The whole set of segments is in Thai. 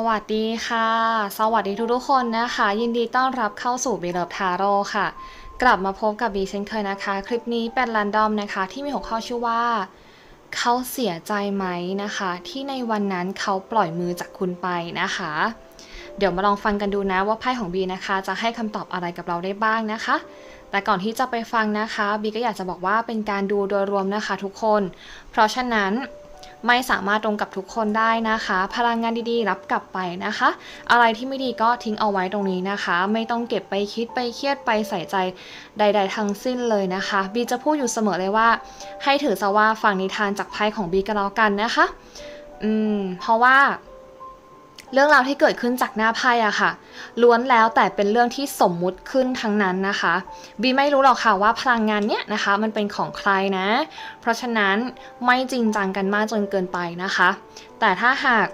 สวัสดีค่ะ สวัสดีทุกๆคนนะคะ ยินดีต้อนรับเข้าสู่บีเลิฟทาโร่ค่ะ กลับมาพบกับบีเช่นเคยนะคะ คลิปนี้เป็นรันดอมนะคะ ที่มีหัวข้อชื่อว่า เขาเสียใจไหมนะคะ ที่ในวันนั้นเขาปล่อยมือจากคุณไปนะคะ เดี๋ยวมาลองฟังกันดูนะว่าไพ่ของบีนะคะ จะให้คำตอบอะไรกับเราได้บ้างนะคะแต่ก่อนที่จะไปฟังนะคะบีก็อยากจะบอกว่าเป็นการดูโดยรวมนะคะ ทุกคน เพราะฉะนั้น ไม่สามารถตรงกับทุกคนได้นะคะ พลังงานดีๆ รับกลับไปนะคะ อะไรที่ไม่ดีก็ทิ้งเอาไว้ตรงนี้นะคะ ไม่ต้องเก็บไปคิดไปเครียดไปใส่ใจใด ๆ ทั้งสิ้นเลยนะคะ บีจะพูดอยู่เสมอเลยว่า ให้ถือซะว่าฟังนิทานจากไพ่ของบีก็แล้วกันนะคะ อืม เพราะว่า เรื่องราวที่เกิดขึ้นจากหน้าไพ่อะค่ะ ล้วนแล้วแต่เป็นเรื่องที่สมมุติขึ้นทั้งนั้นนะคะบีไม่รู้หรอกค่ะว่าพลังงานเนี้ยนะคะ มันเป็นของใครนะ เพราะฉะนั้นไม่จริงจังกันมากจนเกินไปนะคะ แต่ถ้าหาก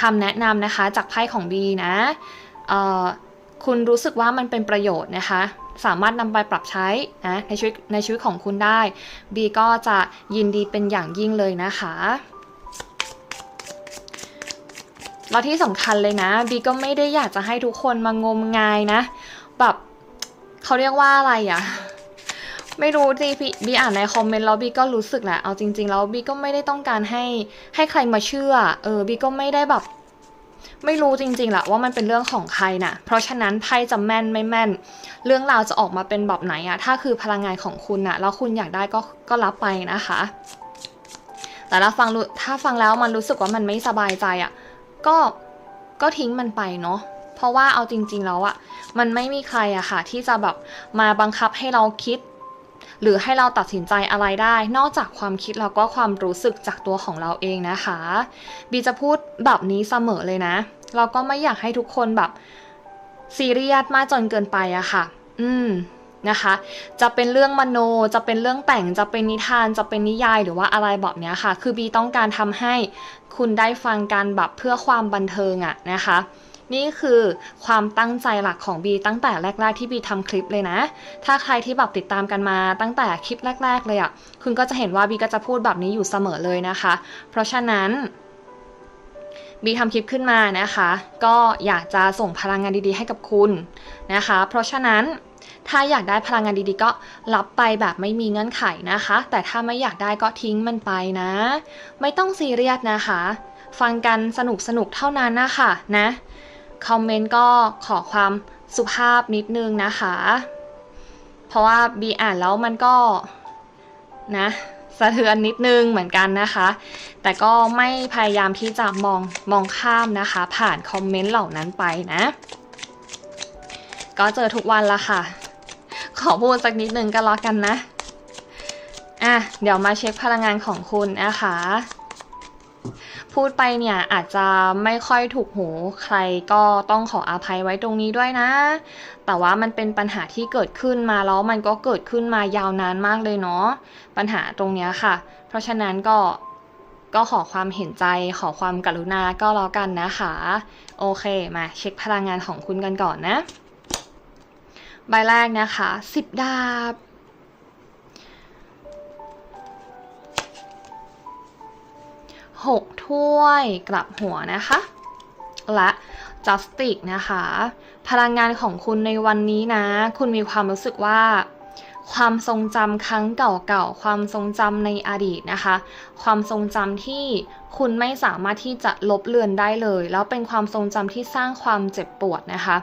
คำแนะนำนะคะจากไพ่ของบีนะเอ่อคุณรู้สึกว่ามันเป็นประโยชน์นะคะ สามารถนำไปปรับใช้นะในชีวิตในชีวิตของคุณได้บีก็จะยินดีเป็นอย่างยิ่งเลยนะคะ แล้วที่สำคัญเลยนะบีก็ไม่ได้อยากจะให้ทุกคนมางมงายนะ แบบเขาเรียกว่าอะไรอะไม่รู้สิพี่บีอ่านในคอมเมนต์แล้วบีก็รู้สึกแหละเอาจริง ๆ แล้วบีก็ไม่ได้ต้องการให้ให้ใครมาเชื่อ เออบีก็ไม่ได้แบบ ไม่รู้จริงๆแหละว่ามันเป็นเรื่องของใครนะ่ะ เพราะฉะนั้นไพ่จะแม่นไม่แม่น เรื่องราวจะออกมาเป็นแบบไหนอะถ้าคือพลังงานของคุณอะแล้วคุณอยากได้ก็ก็รับไปนะคะ แต่ถ้าฟังถ้าฟังแล้วมันรู้สึกว่ามันไม่สบายใจอะ ก็ก็ทิ้งมันไปเนาะเพราะว่าเอาจริง ๆ แล้วอะมันไม่มีใครอะค่ะ ที่จะแบบมาบังคับให้เราคิด หรือให้เราตัดสินใจอะไรได้ นอกจากความคิดแล้วก็ความรู้สึกจากตัวของเราเองนะคะบีจะพูดแบบนี้เสมอเลยนะเราก็ไม่อยากให้ทุกคนแบบซีเรียสมากจนเกินไปอะค่ะ อืมนะคะ จะเป็นเรื่องมโน จะเป็นเรื่องแต่ง จะเป็นนิทาน จะเป็นนิยายหรือว่าอะไรแบบเนี้ยค่ะ คือบีต้องการทำให้ คุณได้ฟังกันแบบเพื่อความบันเทิงอะนะคะ นี่คือความตั้งใจหลักของบีตั้งแต่แรก ๆ ที่บีทำคลิปเลยนะ ถ้าใครที่แบบติดตามกันมาตั้งแต่คลิปแรก ๆ เลยอะ่ะคุณก็จะเห็นว่าบีก็จะพูดแบบนี้อยู่เสมอเลยนะคะ เพราะฉะนั้นบีทำคลิปขึ้นมานะคะ ก็อยากจะส่งพลังงานดีๆให้กับคุณนะคะ เพราะฉะนั้น ถ้าอยากได้พลังงานดีๆ ก็รับไปแบบไม่มีเงื่อนไขนะคะ แต่ถ้าไม่อยากได้ก็ทิ้งมันไปนะ ไม่ต้องซีเรียสนะคะ ฟังกันสนุกสนุกเท่านั้นนะคะนะคอมเมนต์ก็ขอความสุภาพนิดนึงนะคะ เพราะว่าบีอ่านแล้วมันก็นะสะเทือนนิดนึงเหมือนกันนะคะ แต่ก็ไม่พยายามที่จะมองมองข้ามนะคะ ผ่านคอมเมนต์เหล่านั้นไปนะ ก็เจอทุกวันละค่ะ ขอพูดสักนิดนึงก็แล้วกันนะ อะ เดี๋ยวมาเช็คพลังงานของคุณนะคะ พูดไปเนี่ยอาจจะไม่ค่อยถูกหูใครก็ต้องขออภัยไว้ตรงนี้ด้วยนะ แต่ว่ามันเป็นปัญหาที่เกิดขึ้นมาแล้วมันก็เกิดขึ้นมายาวนานมากเลยเนาะ ปัญหาตรงเนี้ยค่ะ เพราะฉะนั้นก็ก็ขอความเห็นใจขอความกรุณาก็แล้วกันนะคะ โอเค มาเช็คพลังงานของคุณกันก่อนนะ ใบแรกนะคะสิบดาบ หกถ้วยกลับหัวนะคะ และ justice นะคะ พลังงานของคุณในวันนี้นะ คุณมีความรู้สึกว่า ความทรงจำครั้งเก่าๆ ความทรงจำในอดีตนะคะ ความทรงจำที่คุณไม่สามารถที่จะลบเลือนได้เลย แล้วเป็นความทรงจำที่สร้างความเจ็บปวดนะคะ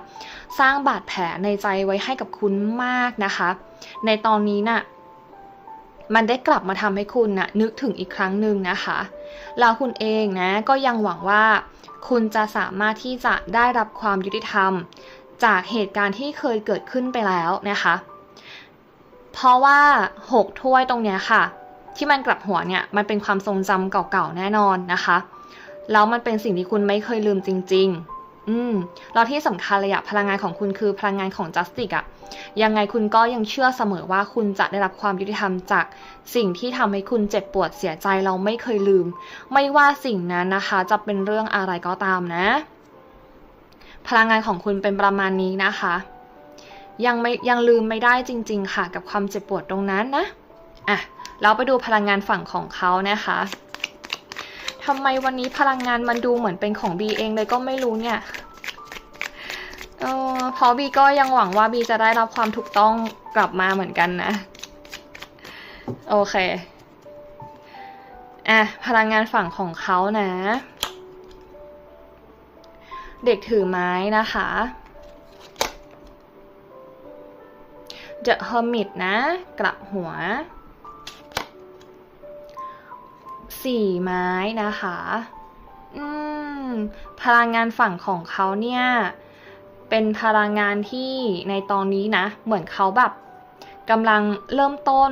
สร้างบาดแผลในใจไว้ให้กับคุณมากนะคะ ในตอนนี้นะ่ะมันได้กลับมาทำให้คุณนะ่ะนึกถึงอีกครั้งหนึ่งนะคะ แล้วคุณเองนะก็ยังหวังว่า คุณจะสามารถที่จะได้รับความยุติธรรม จากเหตุการณ์ที่เคยเกิดขึ้นไปแล้วนะคะ เพราะว่าหกถ้วยตรงเนี้ยค่ะ ที่มันกลับหัวเนี่ยมันเป็นความทรงจำเก่าๆแน่นอนนะคะ แล้วมันเป็นสิ่งที่คุณไม่เคยลืมจริง ๆ อืมแล้วที่สำคัญเลยอะพลังงานของคุณคือพลังงานของจัสติกอะยังไงคุณก็ยังเชื่อเสมอว่าคุณจะได้รับความยุติธรรมจากสิ่งที่ทำให้คุณเจ็บปวดเสียใจเราไม่เคยลืม ไม่ว่าสิ่งนั้นนะคะ จะเป็นเรื่องอะไรก็ตามนะ พลังงานของคุณเป็นประมาณนี้นะคะ ยังไม่ยังลืมไม่ได้จริง ๆ ค่ะ กับความเจ็บปวดตรงนั้นนะอะเราไปดูพลังงานฝั่งของเขานะคะทำไมวันนี้พลังงานมันดูเหมือนเป็นของบีเองเลยก็ไม่รู้เนี่ยเออเพราะบีก็ยังหวังว่าบีจะได้รับความถูกต้องกลับมาเหมือนกันนะ โอเคอะพลังงานฝั่งของเขานะ เด็กถือไม้นะคะ The Hermit นะ กลับหัวสี่ไม้นะคะ อืม พลังงานฝั่งของเขาเนี่ย เป็นพลังงานที่ในตอนนี้นะ เหมือนเขาแบบกำลังเริ่มต้น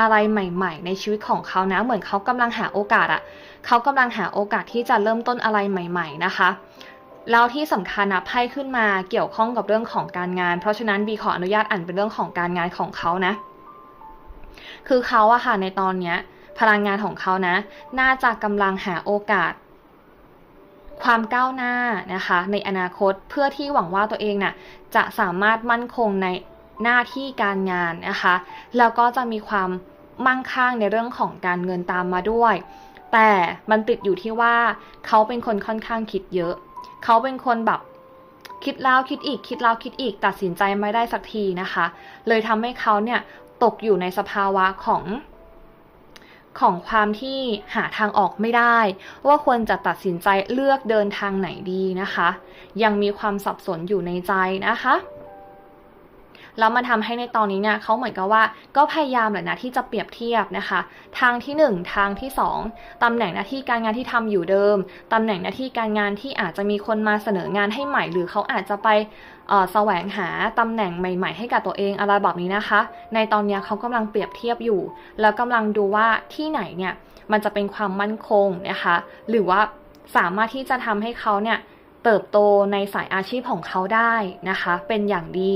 อะไรใหม่ ๆ ในชีวิตของเขานะ เหมือนเขากำลังหาโอกาสอะเขากำลังหาโอกาสที่จะเริ่มต้นอะไรใหม่ ๆ นะคะ แล้วที่สำคัญนะไพ่ขึ้นมาเกี่ยวข้องกับเรื่องของการงาน เพราะฉะนั้นบีขออนุญาตอ่านเป็นเรื่องของการงานของเขานะ คือเขาอะค่ะในตอนเนี้ย พลังงานของเขานะ น่าจะกำลังหาโอกาส ความก้าวหน้านะคะ ในอนาคตเพื่อที่หวังว่าตัวเองน่ะจะสามารถมั่นคงในหน้าที่การงานนะคะ แล้วก็จะมีความมั่งคั่งในเรื่องของการเงินตามมาด้วย แต่มันติดอยู่ที่ว่าเขาเป็นคนค่อนข้างคิดเยอะ เขาเป็นคนแบบคิดแล้วคิดอีกคิดแล้วคิดอีกตัดสินใจไม่ได้สักทีนะคะ เลยทำให้เขาเนี่ยตกอยู่ในสภาวะของของความที่หาทางออกไม่ได้ ว่าควรจะตัดสินใจเลือกเดินทางไหนดีนะคะ ยังมีความสับสนอยู่ในใจนะคะ แล้วมันทำให้ในตอนนี้เนี่ยเขาเหมือนกับว่าก็พยายามแหละนะที่จะเปรียบเทียบนะคะ ทางที่ 1 ทางที่ 2ตำแหน่งหน้าที่การงานที่ทำอยู่เดิมตำแหน่งหน้าที่การงานที่อาจจะมีคนมาเสนองานให้ใหม่ หรือเขาอาจจะไปแสวงหาตำแหน่งใหม่ๆ ให้กับตัวเองอะไรแบบนี้นะคะ ในตอนนี้เขากำลังเปรียบเทียบอยู่ แล้วกำลังดูว่าที่ไหนเนี่ยมันจะเป็นความมั่นคงนะคะ หรือว่าสามารถที่จะทำให้เขาเนี่ย เติบโตในสายอาชีพของเขาได้นะคะ เป็นอย่างดี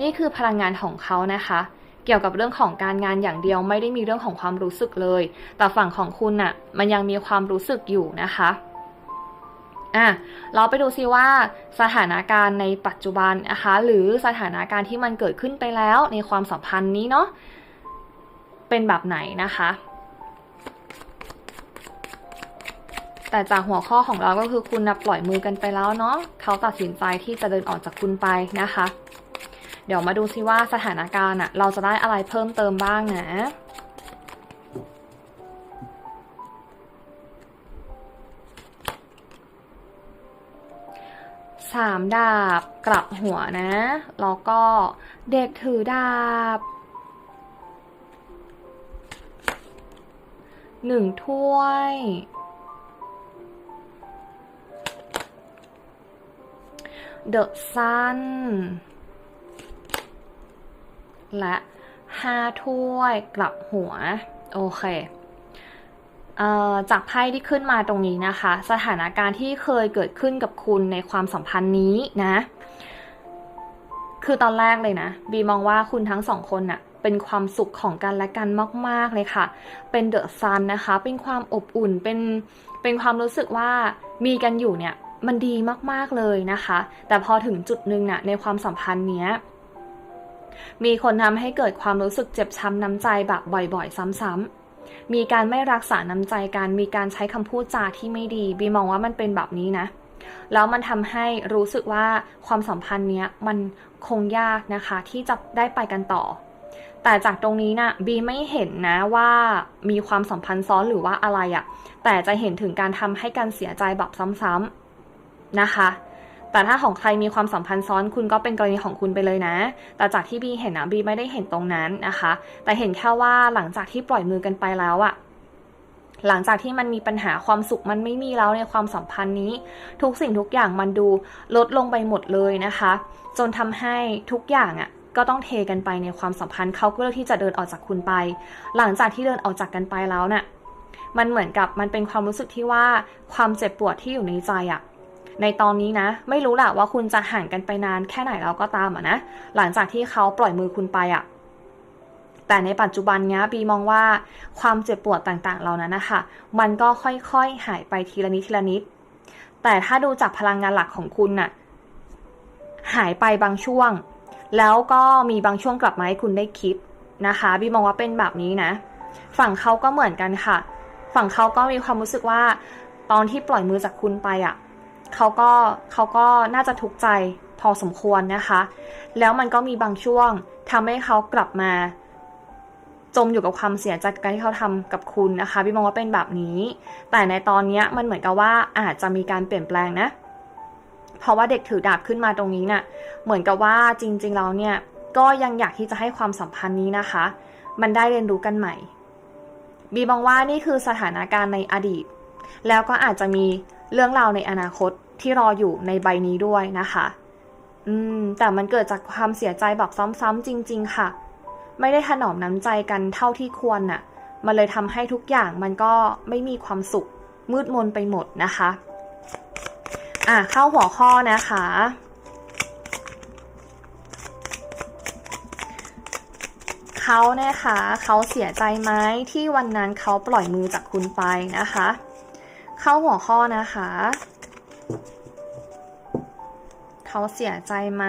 นี่คือพลังงานของเขานะคะ เกี่ยวกับเรื่องของการงานอย่างเดียวไม่ได้มีเรื่องของความรู้สึกเลย แต่ฝั่งของคุณน่ะมันยังมีความรู้สึกอยู่นะคะอะเราไปดูซิว่าสถานการณ์ในปัจจุบันนะคะหรือสถานการณ์ที่มันเกิดขึ้นไปแล้วในความสัมพันธ์นี้เนาะเป็นแบบไหนนะคะ แต่จากหัวข้อของเราก็คือคุณนะปล่อยมือกันไปแล้วเนาะเขาตัดสินใจที่จะเดินออกจากคุณไปนะคะ เดี๋ยวมาดูซิว่าสถานการณ์อะเราจะได้อะไรเพิ่มเติมบ้างนะสามดาบกลับหัวนะ แล้วก็เด็กถือดาบหนึ่งถ้วย เดอะซันและห้าถ้วยกลับหัว โอเคจากไพ่ที่ขึ้นมาตรงนี้นะคะ สถานการณ์ที่เคยเกิดขึ้นกับคุณในความสัมพันธ์นี้นะ คือตอนแรกเลยนะ บีมองว่าคุณทั้งสองคนน่ะเป็นความสุขของกันและกันมาก ๆ เลยค่ะ เป็นเดอะซันนะคะ เป็นความอบอุ่นเป็นเป็นความรู้สึกว่ามีกันอยู่เนี่ย มันดีมากๆเลยนะคะ แต่พอถึงจุดหนึ่งน่ะในความสัมพันธ์เนี้ยมีคนทำให้เกิดความรู้สึกเจ็บช้ำน้ำใจแบบบ่อยๆ ซ้ำๆ มีการไม่รักษาน้ำใจกัน มีการใช้คำพูดจาที่ไม่ดี บีมองว่ามันเป็นแบบนี้นะ แล้วมันทำให้รู้สึกว่าความสัมพันธ์เนี้ยมันคงยากนะคะที่จะได้ไปกันต่อ แต่จากตรงนี้นะ่ะบีไม่เห็นนะว่ามีความสัมพันธ์ซ้อนหรือว่าอะไรอะ่ะแต่จะเห็นถึงการทำให้กันเสียใจแบบซ้ำๆ นะคะ แต่ถ้าของใครมีความสัมพันธ์ซ้อนคุณก็เป็นกรณีของคุณไปเลยนะ แต่จากที่บีเห็นนะบีไม่ได้เห็นตรงนั้นนะคะ แต่เห็นแค่ว่าหลังจากที่ปล่อยมือกันไปแล้วอะหลังจากที่มันมีปัญหาความสุขมันไม่มีแล้วในความสัมพันธ์นี้ ทุกสิ่งทุกอย่างมันดูลดลงไปหมดเลยนะคะ จนทำให้ทุกอย่างอะก็ต้องเทกันไปในความสัมพันธ์เขาก็เลือกที่จะเดินออกจากคุณไป หลังจากที่เดินออกจากกันไปแล้วเนะ่ยมันเหมือนกับมันเป็นความรู้สึกที่ว่าความเจ็บปวดที่อยู่ในใจอะ ในตอนนี้นะ ไม่รู้แหละว่าคุณจะห่างกันไปนานแค่ไหนแล้วก็ตามอะนะ หลังจากที่เขาปล่อยมือคุณไปอะแต่ในปัจจุบันเนี้ยบีมองว่าความเจ็บปวดต่างๆ เหล่านั้นนะคะมันก็ค่อยๆหายไปทีละนิดทีละนิด แต่ถ้าดูจากพลังงานหลักของคุณน่ะหายไปบางช่วง แล้วก็มีบางช่วงกลับมาให้คุณได้คิดนะคะบีมองว่าเป็นแบบนี้นะ ฝั่งเขาก็เหมือนกันค่ะ ฝั่งเขาก็มีความรู้สึกว่า ตอนที่ปล่อยมือจากคุณไปอะ เขาก็เขาก็น่าจะทุกข์ใจพอสมควรนะคะ แล้วมันก็มีบางช่วงทำให้เขากลับมา จมอยู่กับความเสียใจกับการที่เขาทำกับคุณนะคะพี่มองว่าเป็นแบบนี้ แต่ในตอนนี้มันเหมือนกับว่าอาจจะมีการเปลี่ยนแปลงนะ เพราะว่าเด็กถือดาบขึ้นมาตรงนี้เนะ่ะ เหมือนกับว่าจริงๆแล้วเนี่ยก็ยังอยากที่จะให้ความสัมพันธ์นี้นะคะ มันได้เรียนรู้กันใหม่ บีมองว่านี่คือสถานการณ์ในอดีต แล้วก็อาจจะมี เรื่องราวในอนาคตที่รออยู่ในใบนี้ด้วยนะคะ อืม แต่มันเกิดจากความเสียใจแบบซ้ำๆจริง ๆ ค่ะ ไม่ได้ถนอมน้ำใจกันเท่าที่ควรน่ะ มันเลยทำให้ทุกอย่างมันก็ไม่มีความสุขมืดมนไปหมดนะคะ อะเข้าหัวข้อนะคะ เขานะคะ เขาเสียใจไหมที่วันนั้นเขาปล่อยมือจากคุณไปนะคะ เข้าหัวข้อนะคะ เขาเสียใจไหม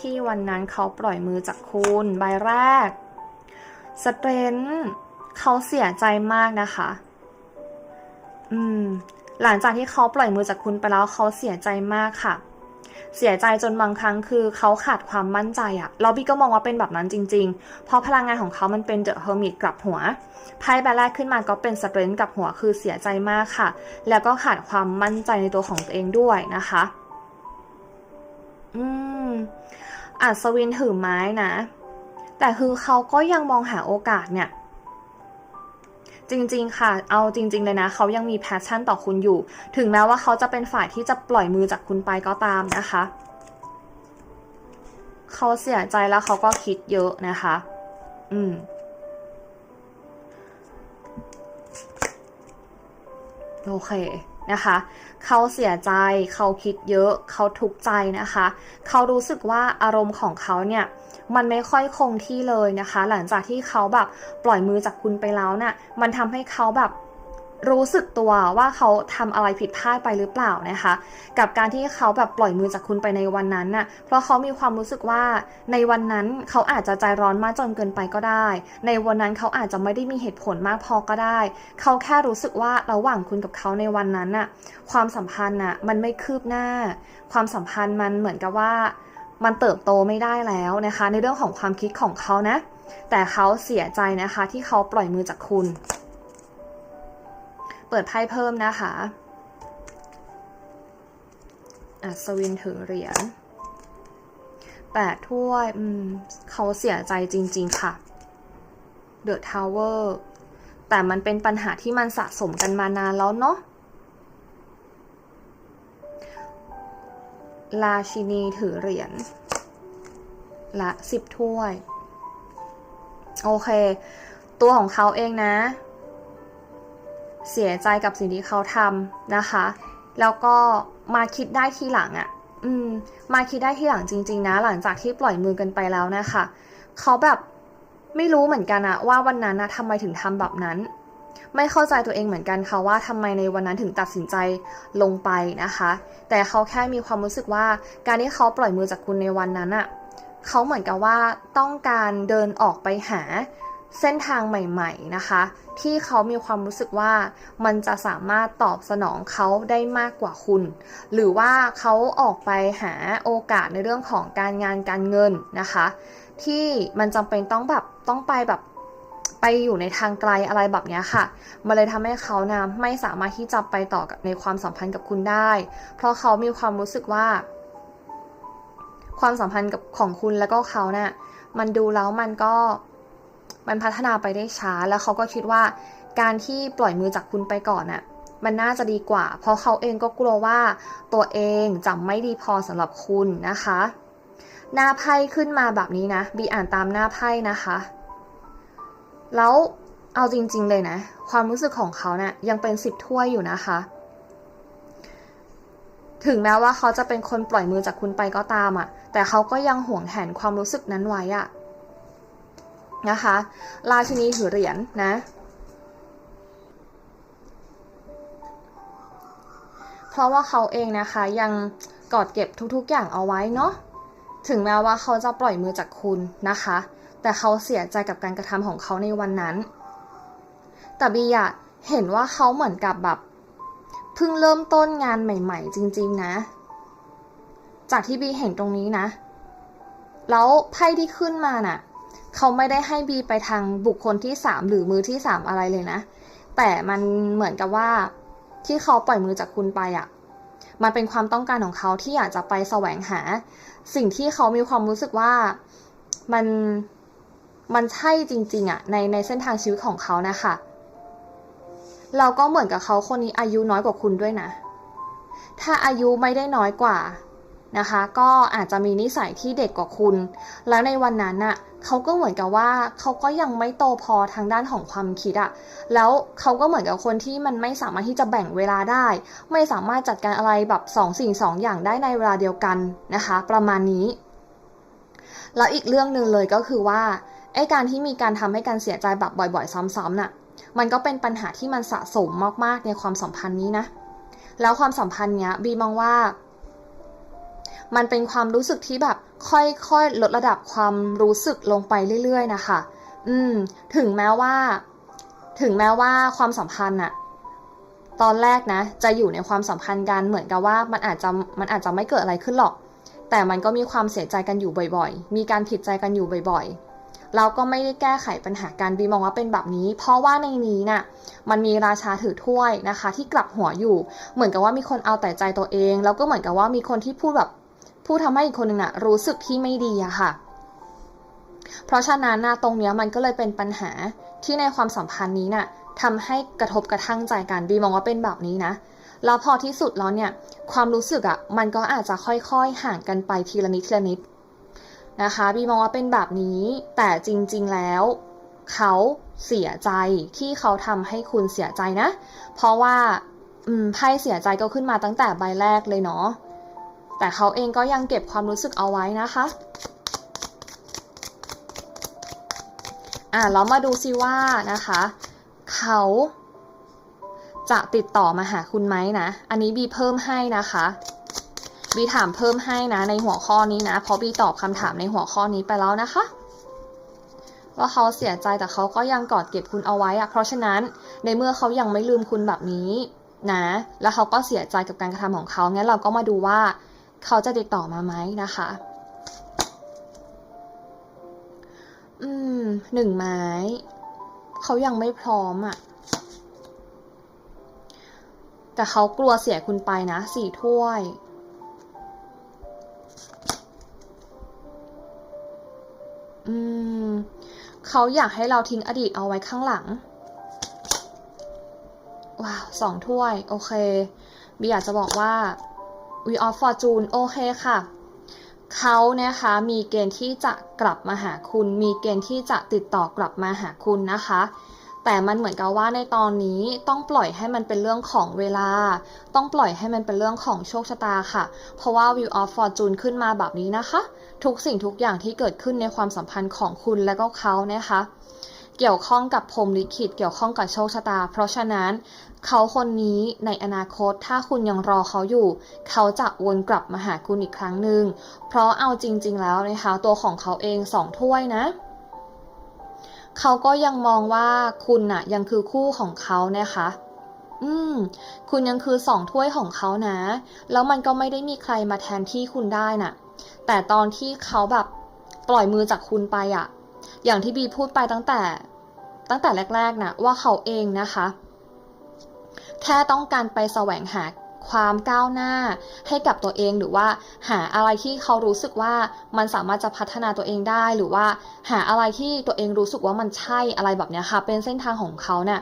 ที่วันนั้นเขาปล่อยมือจากคุณใบแรกสเตรนเขาเสียใจมากนะคะ อืม หลังจากที่เขาปล่อยมือจากคุณไปแล้วเขาเสียใจมากค่ะ เสียใจจนบางครั้งคือเขาขาดความมั่นใจอะลอบบี้ก็มองว่าเป็นแบบนั้นจริงๆ เพราะพลังงานของเขามันเป็นเดอะเฮอร์มิตกลับหัวไพ่ใบแรกขึ้นมาก็เป็นสเตรนท์กลับหัวคือเสียใจมากค่ะ แล้วก็ขาดความมั่นใจในตัวของตัวเองด้วยนะคะ อืมอัศวินถือไม้นะ แต่คือเขาก็ยังมองหาโอกาสเนี่ย จริง ๆ ค่ะ เอาจริง ๆ เลยนะ เขายังมีแพชชั่นต่อคุณอยู่ ถึงแม้ว่าเขาจะเป็นฝ่ายที่จะปล่อยมือจากคุณไปก็ตามนะคะ เขาเสียใจแล้วเขาก็คิดเยอะนะคะ อืมโอเคนะคะ เขาเสียใจ เขาคิดเยอะ เขาทุกข์ใจนะคะ เขารู้สึกว่าอารมณ์ของเขาเนี่ย มันไม่ค่อยคงที่เลยนะคะ หลังจากที่เขาแบบปล่อยมือจากคุณไปแล้วน่ะมันทำให้เขาแบบรู้สึกตัวว่าเขาทำอะไรผิดพลาดไปหรือเปล่านะคะ กับการที่เขาแบบปล่อยมือจากคุณไปในวันนั้นน่ะเพราะเขามีความรู้สึกว่าในวันนั้นเขาอาจจะใจร้อนมากจนเกินไปก็ได้ ในวันนั้นเขาอาจจะไม่ได้มีเหตุผลมากพอก็ได้ เขาแค่รู้สึกว่าระหว่างคุณกับเขาในวันนั้นน่ะความสัมพันธ์น่ะมันไม่คืบหน้า ความสัมพันธ์มันเหมือนกับว่า มันเติบโตไม่ได้แล้วนะคะ ในเรื่องของความคิดของเขานะ แต่เขาเสียใจนะคะที่เขาปล่อยมือจากคุณ เปิดไพ่เพิ่มนะคะอัศวินถือเหรียญแปดถ้วยอืมเขาเสียใจจริง ๆ ค่ะเดอะทาวเวอร์แต่มันเป็นปัญหาที่มันสะสมกันมานานแล้วเนาะ ราชินีถือเหรียญละสิบถ้วย โอเค ตัวของเขาเองนะ เสียใจกับสิ่งที่เขาทำนะคะ แล้วก็มาคิดได้ทีหลังอะ่ะ อืม มาคิดได้ทีหลังจริง ๆ นะ หลังจากที่ปล่อยมือกันไปแล้วนะคะ เขาแบบไม่รู้เหมือนกันอะว่าวันนั้นนะทำไมถึงทำแบบนั้น ไม่เข้าใจตัวเองเหมือนกันค่ะว่าทำไมในวันนั้นถึงตัดสินใจลงไปนะคะ แต่เขาแค่มีความรู้สึกว่า การที่เขาปล่อยมือจากคุณในวันนั้นอะเขาเหมือนกับว่าต้องการเดินออกไปหาเส้นทางใหม่ๆนะคะ ที่เขามีความรู้สึกว่ามันจะสามารถตอบสนองเขาได้มากกว่าคุณ หรือว่าเขาออกไปหาโอกาสในเรื่องของการงานการเงินนะคะ ที่มันจำเป็นต้องแบบต้องไปแบบ ไปอยู่ในทางไกลอะไรแบบนี้ค่ะ มันเลยทำให้เขานะไม่สามารถที่จะไปต่อในความสัมพันธ์กับคุณได้ เพราะเขามีความรู้สึกว่า ความสัมพันธ์กับของคุณแล้วก็เขาเนะ่ยมันดูแล้วมันก็มันพัฒนาไปได้ช้า แล้วเขาก็คิดว่า การที่ปล่อยมือจากคุณไปก่อนน่ะมันน่าจะดีกว่า เพราะเขาเองก็กลัวว่าตัวเองจะไม่ดีพอสำหรับคุณนะคะ หน้าไพ่ขึ้นมาแบบนี้นะ บีอ่านตามหน้าไพ่นะคะ แล้วเอาจริงๆเลยนะ ความรู้สึกของเขาเนะี่ยยังเป็นสิบถ้วยอยู่นะคะ ถึงแม้ว่าเขาจะเป็นคนปล่อยมือจากคุณไปก็ตามอะ่ะ แต่เขาก็ยังห่วงแหนความรู้สึกนั้นไว้อะ่ะนะคะราชินีถือเหรียญนนะเพราะว่าเขาเองนะคะยังกอดเก็บทุกๆอย่างเอาไว้เนาะถึงแม้ว่าเขาจะปล่อยมือจากคุณนะคะ แต่เขาเสียใจกับการกระทำของเขาในวันนั้น แต่บีอะเห็นว่าเขาเหมือนกับแบบเพิ่งเริ่มต้นงานใหม่ ๆ จริง ๆ นะ จากที่บีเห็นตรงนี้นะ แล้วไพ่ที่ขึ้นมาน่ะ เขาไม่ได้ให้บีไปทางบุคคลที่สามหรือมือที่สามอะไรเลยนะ แต่มันเหมือนกับว่าที่เขาปล่อยมือจากคุณไปอะ่ะ มันเป็นความต้องการของเขาที่อยากจะไปแสวงหา สิ่งที่เขามีความรู้สึกว่ามัน มันใช่จริงๆอะ่ะในในเส้นทางชีวิตของเขานะคะเราก็เหมือนกับเขาคนนี้อายุน้อยกว่าคุณด้วยนะ ถ้าอายุไม่ได้น้อยกว่านะคะ ก็อาจจะมีนิสัยที่เด็กกว่าคุณ แล้วในวันนั้นน่ะเขาก็เหมือนกับว่าเขาก็ยังไม่โตพอทางด้านของความคิดอะแล้วเขาก็เหมือนกับคนที่มันไม่สามารถที่จะแบ่งเวลาได้ ไม่สามารถจัดการอะไรแบบสองสิ่งสองอย่างได้ในเวลาเดียวกันนะคะ ประมาณนี้ แล้วอีกเรื่องหนึ่งเลยก็คือว่า ไอ้การที่มีการทำให้การเสียใจแบบบ่อยๆ ซ้ำๆน่ะ มันก็เป็นปัญหาที่มันสะสมมากๆในความสัมพันธ์นี้นะ แล้วความสัมพันธ์เนี้ยบีมองว่า มันเป็นความรู้สึกที่แบบค่อยๆลดระดับความรู้สึกลงไปเรื่อย ๆ นะคะ อืม ถึงแม้ว่า ถึงแม้ว่าความสัมพันธ์อะตอนแรกนะ จะอยู่ในความสัมพันธ์กันเหมือนกับว่ามันอาจจะมันอาจจะไม่เกิดอะไรขึ้นหรอก แต่มันก็มีความเสียใจกันอยู่บ่อย ๆ มีการผิดใจกันอยู่บ่อยๆ เราก็ไม่ได้แก้ไขปัญหาการบีมองว่าเป็นแบบนี้ เพราะว่าในนี้น่ะมันมีราชาถือถ้วยนะคะ ที่กลับหัวอยู่ เหมือนกับว่ามีคนเอาแต่ใจตัวเอง แล้วก็เหมือนกับว่ามีคนที่พูดแบบพูดทำให้อีกคนหนึ่งน่ะรู้สึกที่ไม่ดีอะค่ะ เพราะฉะนั้นนะตรงเนี้ยมันก็เลยเป็นปัญหาที่ในความสัมพันธ์นี้น่ะทำให้กระทบกระทั่งใจกันบีมองว่าเป็นแบบนี้นะแล้วพอที่สุดแล้วเนี่ยความรู้สึกอะ่ะมันก็อาจจะค่อยๆห่างกันไปทีละนิดทีละนิด นะคะบีมองว่าเป็นแบบนี้ แต่จริงๆแล้ว เขาเสียใจที่เขาทำให้คุณเสียใจนะ เพราะว่าอืมไพ่เสียใจก็ขึ้นมาตั้งแต่ใบแรกเลยเนาะแต่เขาเองก็ยังเก็บความรู้สึกเอาไว้นะคะอะเรามาดูซิว่านะคะ เขาจะติดต่อมาหาคุณไหมนะ อันนี้บีเพิ่มให้นะคะ บีถามเพิ่มให้นะในหัวข้อนี้นะ เพราะบีตอบคำถามในหัวข้อนี้ไปแล้วนะคะ ว่าเขาเสียใจแต่เขาก็ยังกอดเก็บคุณเอาไว้อะเพราะฉะนั้นในเมื่อเขายังไม่ลืมคุณแบบนี้นะ แล้วเขาก็เสียใจกับการกระทำของเขางั้นเราก็มาดูว่าเขาจะติดต่อมาไหมนะคะ อืมหนึ่งไม้เขายังไม่พร้อมอะ่ะ แต่เขากลัวเสียคุณไปนะสี่ถ้วย อืม เขาอยากให้เราทิ้งอดีตเอาไว้ข้างหลัง ว้าวสองถ้วย โอเคบีอยากจะบอกว่า We of Fortune โอเคค่ะ เขานะคะมีเกณฑ์ที่จะกลับมาหาคุณ มีเกณฑ์ที่จะติดต่อกลับมาหาคุณนะคะ แต่มันเหมือนกับว่าในตอนนี้ต้องปล่อยให้มันเป็นเรื่องของเวลา ต้องปล่อยให้มันเป็นเรื่องของโชคชะตาค่ะ เพราะว่า Wheel of Fortune ขึ้นมาแบบนี้นะคะ ทุกสิ่งทุกอย่างที่เกิดขึ้นในความสัมพันธ์ของคุณและก็เขานะคะ เกี่ยวข้องกับพรหมลิขิตเกี่ยวข้องกับโชคชะตา เพราะฉะนั้นเขาคนนี้ในอนาคตถ้าคุณยังรอเขาอยู่ เขาจะวนกลับมาหาคุณอีกครั้งหนึ่งเพราะเอาจริง ๆ แล้วนะคะ ตัวของเขาเองสองถ้วยนะเขาก็ยังมองว่าคุณน่ะ ยังคือคู่ของเขานะคะ อืม คุณยังคือสองถ้วยของเขานะ แล้วมันก็ไม่ได้มีใครมาแทนที่คุณได้น่ะ แต่ตอนที่เขาแบบปล่อยมือจากคุณไปอะอย่างที่บีพูดไปตั้งแต่ตั้งแต่แรกๆนะว่าเขาเองนะคะ แค่ต้องการไปแสวงหาความก้าวหน้าให้กับตัวเองหรือว่าหาอะไรที่เขารู้สึกว่ามันสามารถจะพัฒนาตัวเองได้หรือว่าหาอะไรที่ตัวเองรู้สึกว่ามันใช่อะไรแบบเนี้ยค่ะ เป็นเส้นทางของเขาเนะ่ย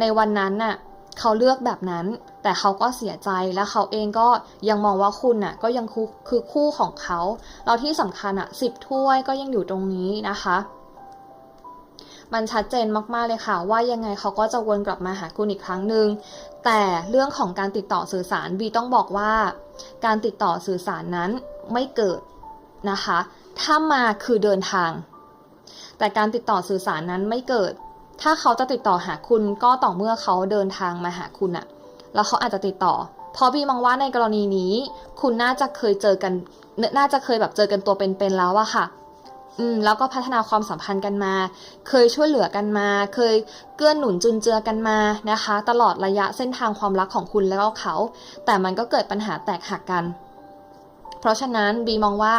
ในวันนั้นน่ะ เขาเลือกแบบนั้น แต่เขาก็เสียใจแล้วเขาเองก็ยังมองว่าคุณน่ะก็ยังคือคือคู่ของเขาแล้วที่สำคัญอะสิบถ้วยก็ยังอยู่ตรงนี้นะคะ มันชัดเจนมากๆเลยค่ะ ว่ายังไงเขาก็จะวนกลับมาหาคุณอีกครั้งหนึ่งแต่เรื่องของการติดต่อสื่อสารบีต้องบอกว่า การติดต่อสื่อสารนั้นไม่เกิดนะคะ ถ้ามาคือเดินทาง แต่การติดต่อสื่อสารนั้นไม่เกิด ถ้าเขาจะติดต่อหาคุณก็ต่อเมื่อเขาเดินทางมาหาคุณอะแล้วเขาอาจจะติดต่อ เพราะบีมองว่าในกรณีนี้ คุณน่าจะเคยเจอกัน น่าจะเคยแบบเจอกันตัวเป็นๆแล้วอะค่ะ อืม แล้วก็พัฒนาความสัมพันธ์กันมา เคยช่วยเหลือกันมา เคยเกื้อหนุนจุนเจือกันมานะคะ ตลอดระยะเส้นทางความรักของคุณแล้วก็เขา แต่มันก็เกิดปัญหาแตกหักกัน เพราะฉะนั้นบีมองว่า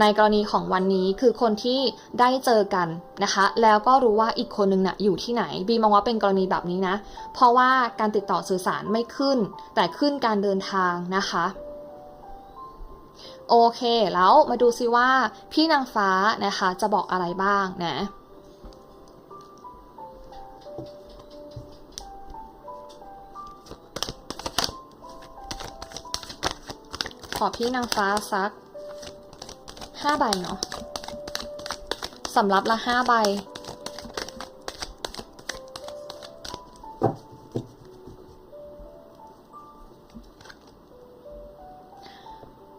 ในกรณีของวันนี้คือคนที่ได้เจอกันนะคะ แล้วก็รู้ว่าอีกคนนึงน่ะอยู่ที่ไหน บีมองว่าเป็นกรณีแบบนี้นะ เพราะว่าการติดต่อสื่อสารไม่ขึ้น แต่ขึ้นการเดินทางนะคะโอเค แล้วมาดูซิว่าพี่นางฟ้านะคะจะบอกอะไรบ้างนะ ขอพี่นางฟ้าสัก ห้าใบเนาะสำรับละห้าใบ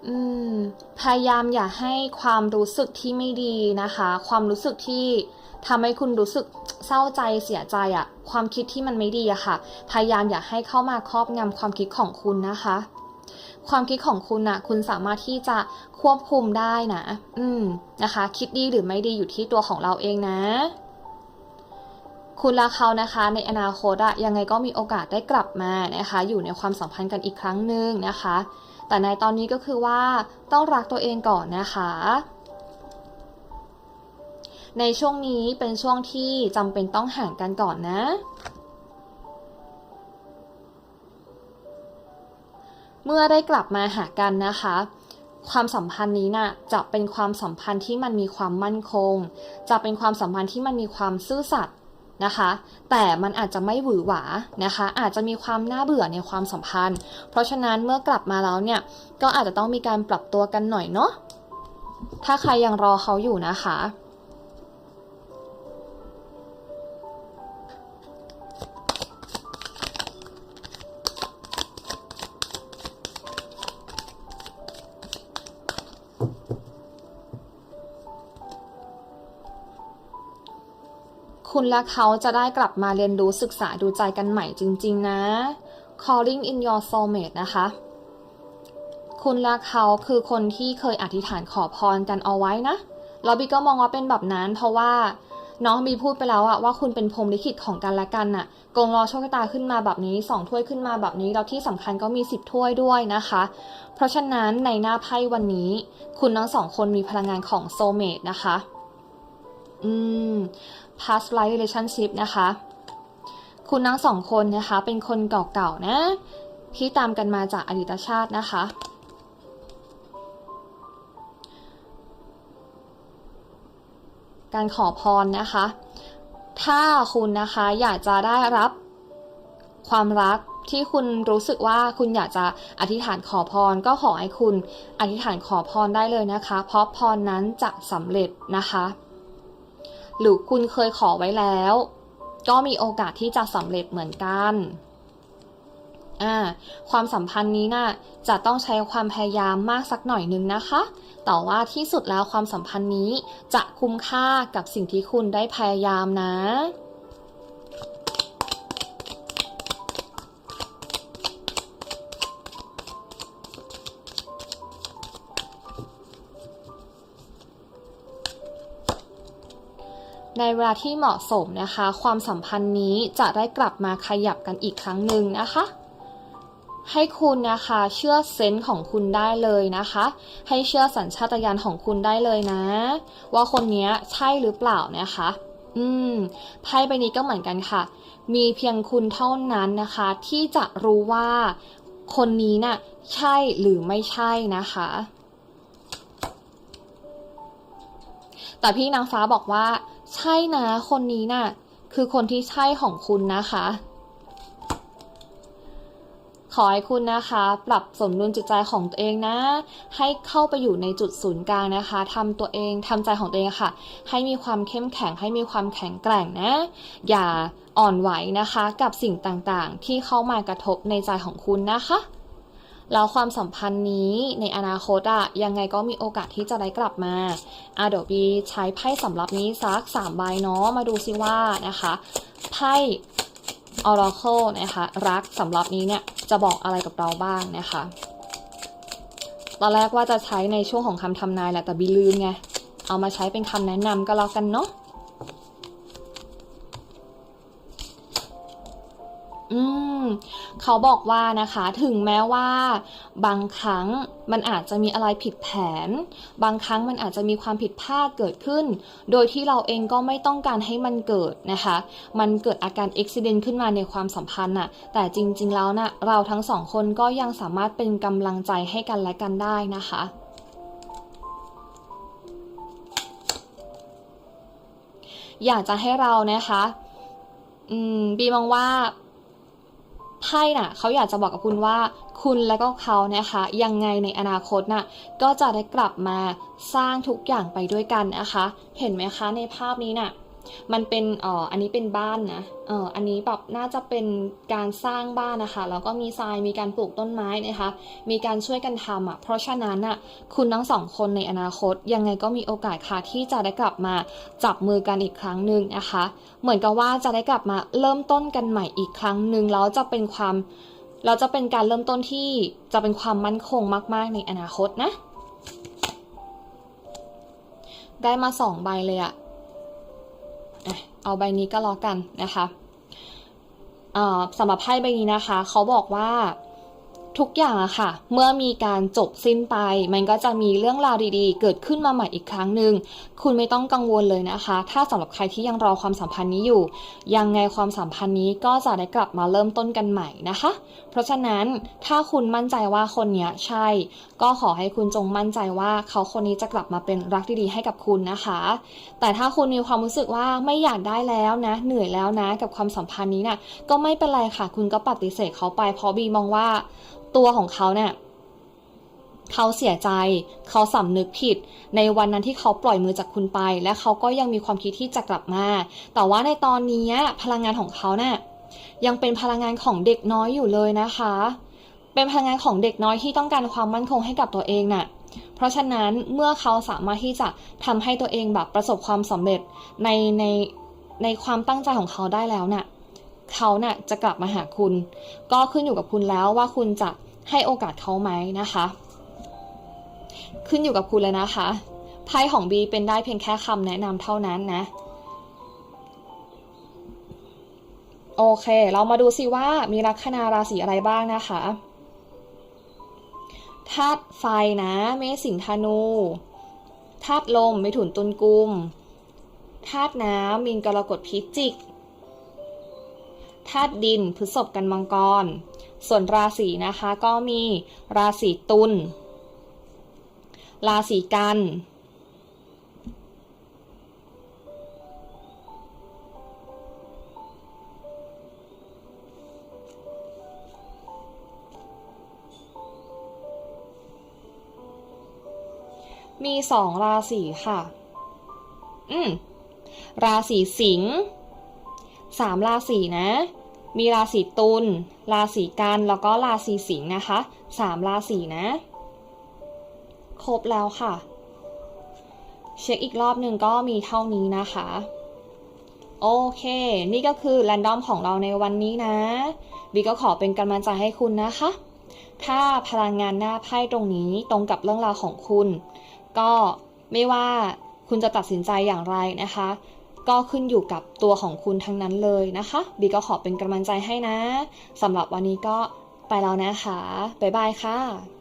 อืม พยายามอย่าให้ความรู้สึกที่ไม่ดีนะคะ ความรู้สึกที่ทำให้คุณรู้สึกเศร้าใจเสียใจอะความคิดที่มันไม่ดีอะค่ะ พยายามอย่าให้เข้ามาครอบงำความคิดของคุณนะคะ ความคิดของคุณนะคุณสามารถที่จะควบคุมได้นะ อืมนะคะ คิดดีหรือไม่ดีอยู่ที่ตัวของเราเองนะ คุณและเขานะคะ ในอนาคตอะยังไงก็มีโอกาสได้กลับมานะคะ อยู่ในความสัมพันธ์กันอีกครั้งหนึ่งนะคะ แต่ในตอนนี้ก็คือว่าต้องรักตัวเองก่อนนะคะในช่วงนี้เป็นช่วงที่จำเป็นต้องห่างกันก่อนนะ เมื่อได้กลับมาหากันนะคะ ความสัมพันธ์นี้นะ่ะจะเป็นความสัมพันธ์ที่มันมีความมั่นคง จะเป็นความสัมพันธ์ที่มันมีความซื่อสัตย์นะคะ แต่มันอาจจะไม่หวือหวานะคะ อาจจะมีความน่าเบื่อในความสัมพันธ์ เพราะฉะนั้นเมื่อกลับมาแล้วเนี่ยก็อาจจะต้องมีการปรับตัวกันหน่อยเนาะถ้าใครยังรอเขาอยู่นะคะ คุณและเขาจะได้กลับมาเรียนรู้ศึกษาดูใจกันใหม่จริง ๆ นะ calling in your soulmate นะคะ คุณและเขาคือคนที่เคยอธิษฐานขอพรกันเอาไว้นะแล้วบีก็มองว่าเป็นแบบนั้น เพราะว่าน้องบีพูดไปแล้วอะว่าคุณเป็นพรมลิขิตของกันและกันน่ะกงรอโชคชะตาขึ้นมาแบบนี้สองถ้วยขึ้นมาแบบนี้แล้วที่สำคัญก็มีสิบถ้วยด้วยนะคะ เพราะฉะนั้นในหน้าไพ่วันนี้ คุณทั้งสองคนมีพลังงานของโซเมตนะคะ อืม past life relationship นะคะ คุณทั้งสองคนนะคะ เป็นคนเก่าๆนะ ที่ตามกันมาจากอดีตชาตินะคะ การขอพรนะคะ ถ้าคุณนะคะอยากจะได้รับความรักที่คุณรู้สึกว่าคุณอยากจะอธิษฐานขอพรก็ขอให้คุณอธิษฐานขอพรได้เลยนะคะ เพราะพรนั้นจะสำเร็จนะคะ หรือคุณเคยขอไว้แล้ว ก็มีโอกาสที่จะสำเร็จเหมือนกันอ่าความสัมพันธ์นี้นะ่ะจะต้องใช้ความพยายามมากสักหน่อยนึงนะคะ แต่ว่าที่สุดแล้วความสัมพันธ์นี้จะคุ้มค่ากับสิ่งที่คุณได้พยายามนะ ในเวลาที่เหมาะสมนะคะ ความสัมพันธ์นี้จะได้กลับมาขยับกันอีกครั้งหนึ่งนะคะ ให้คุณนะคะเชื่อเซนส์ของคุณได้เลยนะคะ ให้เชื่อสัญชาตญาณของคุณได้เลยนะ ว่าคนนี้ใช่หรือเปล่านะคะ อืมไพ่ใบนี้ก็เหมือนกันค่ะ มีเพียงคุณเท่านั้นนะคะ ที่จะรู้ว่าคนนี้น่ะใช่หรือไม่ใช่นะคะแต่พี่นางฟ้าบอกว่า ใช่นะคนนี้น่ะ คือคนที่ใช่ของคุณนะคะ ขอให้คุณนะคะ ปรับสมดุลจิตใจของตัวเองนะ ให้เข้าไปอยู่ในจุดศูนย์กลางนะคะทำตัวเองทำใจของตัวเองค่ะ ให้มีความเข้มแข็ง ให้มีความแข็งแกร่งนะ อย่าอ่อนไหวนะคะ กับสิ่งต่างๆ ที่เข้ามากระทบในใจของคุณนะคะ แล้วความสัมพันธ์นี้ในอนาคตอะยังไงก็มีโอกาสที่จะได้กลับมาอะเดี๋ยวบีใช้ไพ่สำหรับนี้สักสามใบเนาะมาดูซิว่านะคะไพ่ Oracle นะคะรักสำหรับนี้เนี่ยจะบอกอะไรกับเราบ้างนะคะตอนแรกว่าจะใช้ในช่วงของคำทำนายแหละแต่บีลืมไงเอามาใช้เป็นคำแนะนำก็แล้วกันเนาะ อืมเขาบอกว่านะคะ ถึงแม้ว่า บางครั้งมันอาจจะมีอะไรผิดแผน บางครั้งมันอาจจะมีความผิดพลาดเกิดขึ้น โดยที่เราเองก็ไม่ต้องการให้มันเกิดนะคะ มันเกิดอาการอุบิเหตุขึ้นมาในความสัมพันธ์น่ะ แต่จริงๆแล้วนะ่ะเราทั้งสองคนก็ยังสามารถเป็นกำลังใจให้กันและกันได้นะคะอยากจะให้เรานะคะ อืม บีมองว่า ไพ่น่ะเขาอยากจะบอกกับคุณว่า คุณและก็เขานะคะ ยังไงในอนาคตน่ะก็จะได้กลับมาสร้างทุกอย่างไปด้วยกันนะคะ เห็นไหมคะในภาพนี้น่ะ มันเป็นอ่ออันนี้เป็นบ้านนะเอ่ออันนี้แบบน่าจะเป็นการสร้างบ้านนะคะแล้วก็มีทรายมีการปลูกต้นไม้นะคะ มีการช่วยกันทำอะ เพราะฉะนั้นน่ะคุณทั้งสองคนในอนาคต ยังไงก็มีโอกาสค่ะที่จะได้กลับมาจับมือกันอีกครั้งหนึ่งนะคะ เหมือนกับว่าจะได้กลับมาเริ่มต้นกันใหม่อีกครั้งหนึ่งแล้วจะเป็นความเราจะเป็นการเริ่มต้นที่จะเป็นความมั่นคงมาก ๆ ในอนาคตนะ ได้มาสองใบเลยอะอะ เอาใบนี้ก็แล้วกันนะคะอ่าสำหรับไพ่ใบนี้นะคะ เขาบอกว่า ทุกอย่างอะค่ะ เมื่อมีการจบสิ้นไป มันก็จะมีเรื่องราวดีๆ เกิดขึ้นมาใหม่อีกครั้งหนึ่งคุณไม่ต้องกังวลเลยนะคะ ถ้าสำหรับใครที่ยังรอความสัมพันธ์นี้อยู่ ยังไงความสัมพันธ์นี้ก็จะได้กลับมาเริ่มต้นกันใหม่นะคะ เพราะฉะนั้นถ้าคุณมั่นใจว่าคนนี้ใช่ ก็ขอให้คุณจงมั่นใจว่าเขาคนนี้จะกลับมาเป็นรักดีๆให้กับคุณนะคะ แต่ถ้าคุณมีความรู้สึกว่าไม่อยากได้แล้วนะ เหนื่อยแล้วนะ กับความสัมพันธ์นี้นะ่ะก็ไม่เป็นไรค่ะ คุณก็ปฏิเสธเขาไปเพราะบีมองว่าตัวของเขาเนี่ยเขาเสียใจ เขาสำนึกผิด ในวันนั้นที่เขาปล่อยมือจากคุณไป และเขาก็ยังมีความคิดที่จะกลับมา แต่ว่าในตอนนี้พลังงานของเขาเนี่ยยังเป็นพลังงานของเด็กน้อยอยู่เลยนะคะ เป็นพลังงานของเด็กน้อยที่ต้องการความมั่นคงให้กับตัวเองน่ะ เพราะฉะนั้นเมื่อเขาสามารถที่จะทำให้ตัวเองแบบประสบความสำเร็จในในในความตั้งใจของเขาได้แล้วน่ะ เขาเน่ะจะกลับมาหาคุณ ก็ขึ้นอยู่กับคุณแล้วว่าคุณจะให้โอกาสเขาไหมนะคะ ขึ้นอยู่กับคุณเลยนะคะไพ่ของบีเป็นได้เพียงแค่คำแนะนำเท่านั้นนะโอเค เรามาดูสิว่ามีลัคนาราศีอะไรบ้างนะคะธาตุไฟนะ เมษสิงธนูธาตุลมมิถุนตุลกุมธาตุน้ำมีนกรกฎพิจิก ธาตุดินพฤษภกันมังกร ส่วนราศีนะคะก็มีราศีตุล ราศีกัน มีสองราศีค่ะ อืมราศีสิงห์สามราศีนะ มีราศีตุล ราศีกัน แล้วก็ราศีสิงห์นะคะสามราศีนะ ครบแล้วค่ะ เช็คอีกรอบหนึ่งก็มีเท่านี้นะคะ โอเค นี่ก็คือแรนดอมของเราในวันนี้นะบีก็ขอเป็นกำลังใจให้คุณนะคะ ถ้าพลังงานหน้าไพ่ตรงนี้ตรงกับเรื่องราวของคุณ ก็ไม่ว่าคุณจะตัดสินใจอย่างไรนะคะ ก็ขึ้นอยู่กับตัวของคุณทั้งนั้นเลยนะคะบีก็ขอเป็นกำลังใจให้นะสำหรับวันนี้ก็ไปแล้วนะคะบ๊ายบายค่ะ